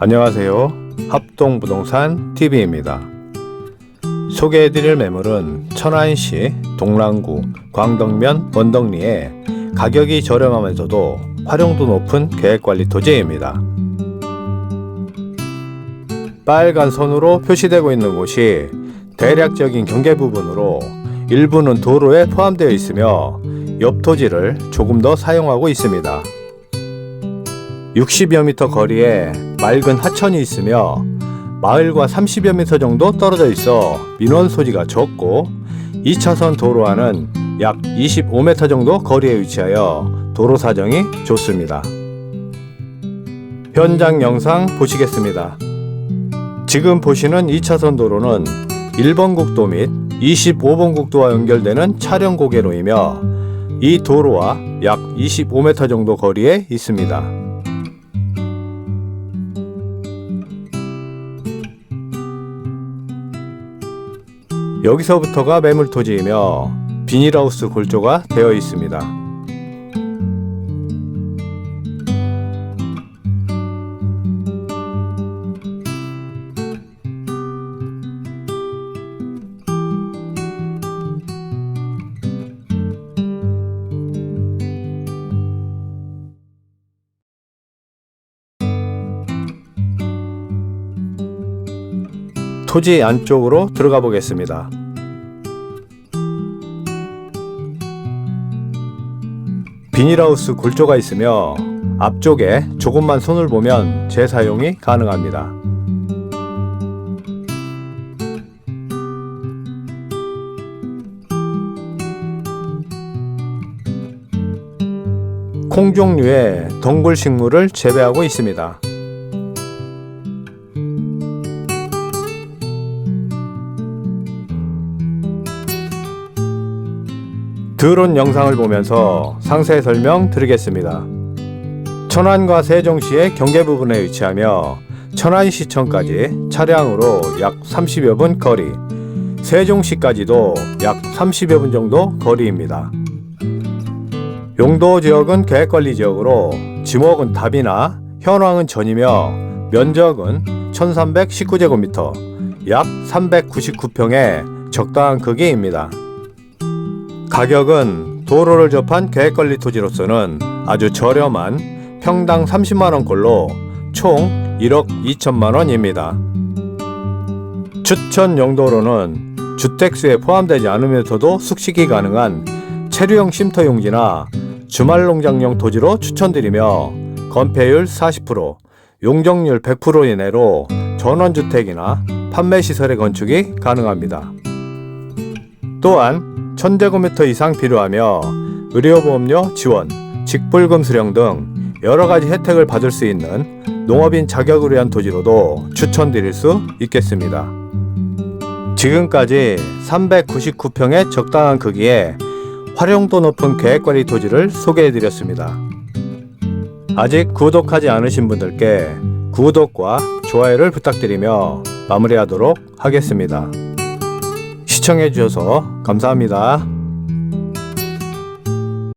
안녕하세요. 합동부동산 TV입니다. 소개해드릴 매물은 천안시 동랑구 광덕면 원덕리에 가격이 저렴하면서도 활용도 높은 계획관리 토지입니다. 빨간 선으로 표시되고 있는 곳이 대략적인 경계 부분으로 일부는 도로에 포함되어 있으며 옆 토지를 조금 더 사용하고 있습니다. 60여 미터 거리에 맑은 하천이 있으며 마을과 30여 미터 정도 떨어져 있어 민원 소지가 적고 2차선 도로와는 약 25m 정도 거리에 위치하여 도로 사정이 좋습니다. 현장 영상 보시겠습니다. 지금 보시는 2차선 도로는 1번 국도 및 25번 국도와 연결되는 차량 고개로이며 이 도로와 약 25m 정도 거리에 있습니다. 여기서부터가 매물토지이며 비닐하우스 골조가 되어 있습니다. 토지 안쪽으로 들어가 보겠습니다. 비닐하우스 골조가 있으며 앞쪽에 조금만 손을 보면 재사용이 가능합니다. 콩 종류의 덩굴 식물을 재배하고 있습니다. 드론 영상을 보면서 상세 설명 드리겠습니다. 천안과 세종시의 경계 부분에 위치하며 천안시청까지 차량으로 약 30여 분 거리, 세종시까지도 약 30여 분 정도 거리입니다. 용도 지역은 계획관리 지역으로 지목은 답이나 현황은 전이며 면적은 1319제곱미터, 약 399평의 적당한 크기입니다. 가격은 도로를 접한 계획관리 토지로서는 아주 저렴한 평당 30만 원 꼴로 총 1억 2천만 원입니다. 추천 용도로는 주택수에 포함되지 않으면서도 숙식이 가능한 체류형 쉼터 용지나 주말 농장용 토지로 추천드리며 건폐율 40%, 용적률 100% 이내로 전원주택이나 판매시설의 건축이 가능합니다. 또한 1000제곱미터 이상 필요하며 의료보험료 지원, 직불금 수령 등 여러 가지 혜택을 받을 수 있는 농업인 자격을 위한 토지로도 추천드릴 수 있겠습니다. 지금까지 399평의 적당한 크기에 활용도 높은 계획관리 토지를 소개해드렸습니다. 아직 구독하지 않으신 분들께 구독과 좋아요를 부탁드리며 마무리하도록 하겠습니다. 시청해 주셔서 감사합니다.